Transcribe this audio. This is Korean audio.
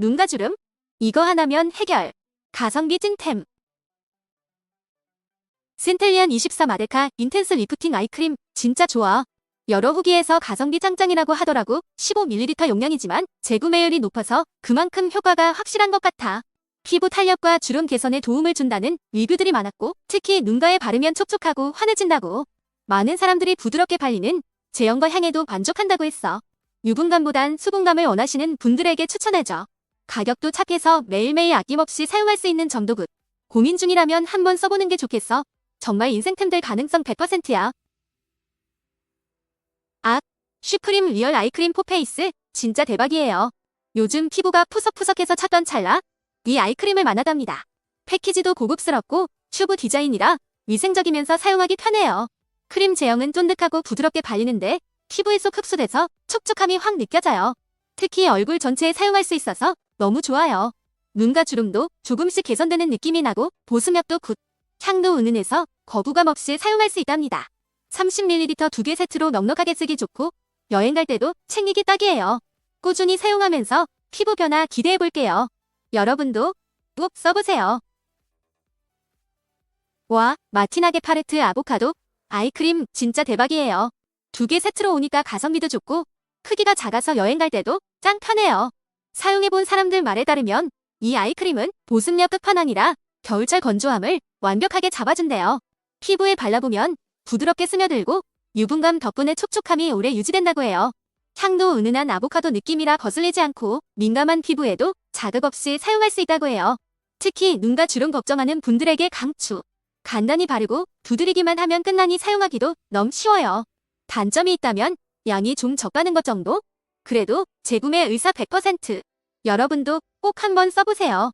눈가 주름? 이거 하나면 해결. 가성비 찐템. 센텔리안 24 마데카 인텐스 리프팅 아이크림 진짜 좋아. 여러 후기에서 가성비 짱짱이라고 하더라고 15ml 용량이지만 재구매율이 높아서 그만큼 효과가 확실한 것 같아. 피부 탄력과 주름 개선에 도움을 준다는 리뷰들이 많았고 특히 눈가에 바르면 촉촉하고 환해진다고. 많은 사람들이 부드럽게 발리는 제형과 향에도 만족한다고 했어. 유분감보단 수분감을 원하시는 분들에게 추천해줘. 가격도 착해서 매일매일 아낌없이 사용할 수 있는 점도 굿. 고민 중이라면 한번 써보는 게 좋겠어. 정말 인생템 될 가능성 100%야. 아, 슈크림 리얼 아이크림 포페이스 진짜 대박이에요. 요즘 피부가 푸석푸석해서 찾던 찰나 이 아이크림을 만나답니다. 패키지도 고급스럽고 튜브 디자인이라 위생적이면서 사용하기 편해요. 크림 제형은 쫀득하고 부드럽게 발리는데 피부에 쏙 흡수돼서 촉촉함이 확 느껴져요. 특히 얼굴 전체에 사용할 수 있어서 너무 좋아요. 눈가 주름도 조금씩 개선되는 느낌이 나고 보습력도 굿. 향도 은은해서 거부감 없이 사용할 수 있답니다. 30ml 두 개 세트로 넉넉하게 쓰기 좋고 여행 갈 때도 챙기기 딱이에요. 꾸준히 사용하면서 피부 변화 기대해 볼게요. 여러분도 꼭 써보세요. 와, 마티나게 파레트 아보카도 아이크림 진짜 대박이에요. 두 개 세트로 오니까 가성비도 좋고 크기가 작아서 여행 갈 때도 짱 편해요. 사용해본 사람들 말에 따르면 이 아이크림은 보습력 끝판왕이라 겨울철 건조함을 완벽하게 잡아준대요. 피부에 발라보면 부드럽게 스며들고 유분감 덕분에 촉촉함이 오래 유지된다고 해요. 향도 은은한 아보카도 느낌이라 거슬리지 않고 민감한 피부에도 자극 없이 사용할 수 있다고 해요. 특히 눈과 주름 걱정하는 분들에게 강추. 간단히 바르고 두드리기만 하면 끝나니 사용하기도 너무 쉬워요. 단점이 있다면 양이 좀 적다는 것 정도? 그래도 재구매 의사 100%. 여러분도 꼭 한번 써보세요.